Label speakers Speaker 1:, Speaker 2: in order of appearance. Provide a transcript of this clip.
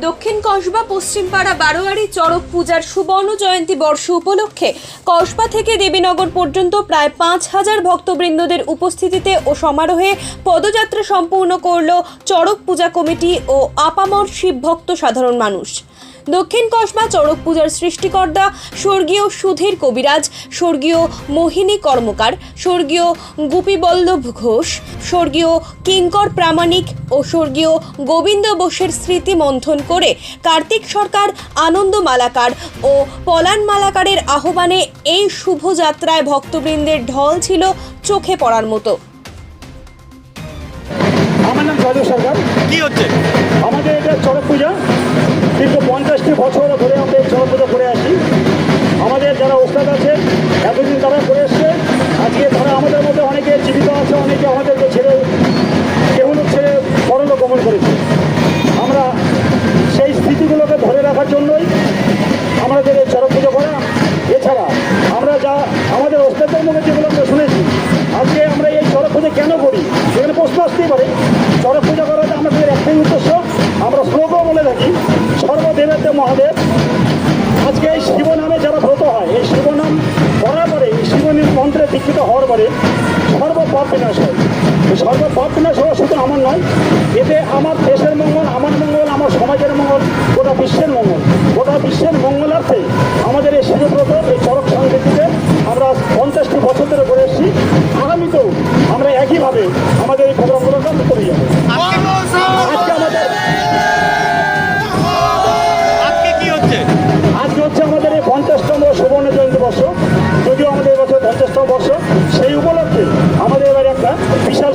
Speaker 1: দক্ষিণ কসবা, পশ্চিমপাড়া, বারোয়ারি, চড়ক পূজার সুবর্ণ জয়ন্তী বর্ষ উপলক্ষে কসবা থেকে দেবীনগর পর্যন্ত প্রায় পাঁচ হাজার ভক্তবৃন্দদের উপস্থিতিতে ও সমারোহে পদযাত্রা সম্পূর্ণ করল চড়ক পূজা কমিটি ও আপামর শিব ভক্ত সাধারণ মানুষ। দক্ষিণ কসবা চড়ক পূজার সৃষ্টিকর্তা স্বর্গীয় সুধীর কবিরাজ স্বর্গীয় মোহিনী কর্মকার স্বর্গীয় গোপীবল্লভ ঘোষ স্বর্গীয় কিঙ্কর প্রামাণিক ও স্বর্গীয় গোবিন্দ বোসের স্মৃতি মন্থন করে কার্তিক সরকার আনন্দ মালাকার ও পলান মালাকারের আহ্বানে এই শুভযাত্রায় ভক্তবৃন্দের ঢল ছিল চোখে পড়ার মতো।
Speaker 2: আমার নাম রাজু সরকার।
Speaker 3: কি হচ্ছে?
Speaker 2: আমাদের এটা চড়ক পূজা। দীর্ঘ পঞ্চাশটি বছর ধরে আমরা এই চড়ক পুজো করে আসি আমাদের যারা ওস্তাদ আছে এতদিন তারা মহাদেব। আজকে এই শিব নামে যারা ব্রত হয়, এই শিব নাম করার পরে এই শিবনীর মন্ত্রে দীক্ষিত হওয়ার পরে সর্বপাপ বিনাশ হয়। সর্বপাপ বিনাশ হওয়া শুধু আমার নয়, এতে আমার দেশের মঙ্গল, আমার মঙ্গল, আমার সমাজের মঙ্গল, গোটা বিশ্বের মঙ্গল। গোটা বিশ্বের মঙ্গলার্থে আমাদের এই শিবব্রত, এই চরক সংস্কৃতিতে আমরা পঞ্চাশটি বছর ধরে করে এসেছি। আগামীতেও আমরা একইভাবে আমাদের এই প্রোগ্রামগুলোকে করে যাব।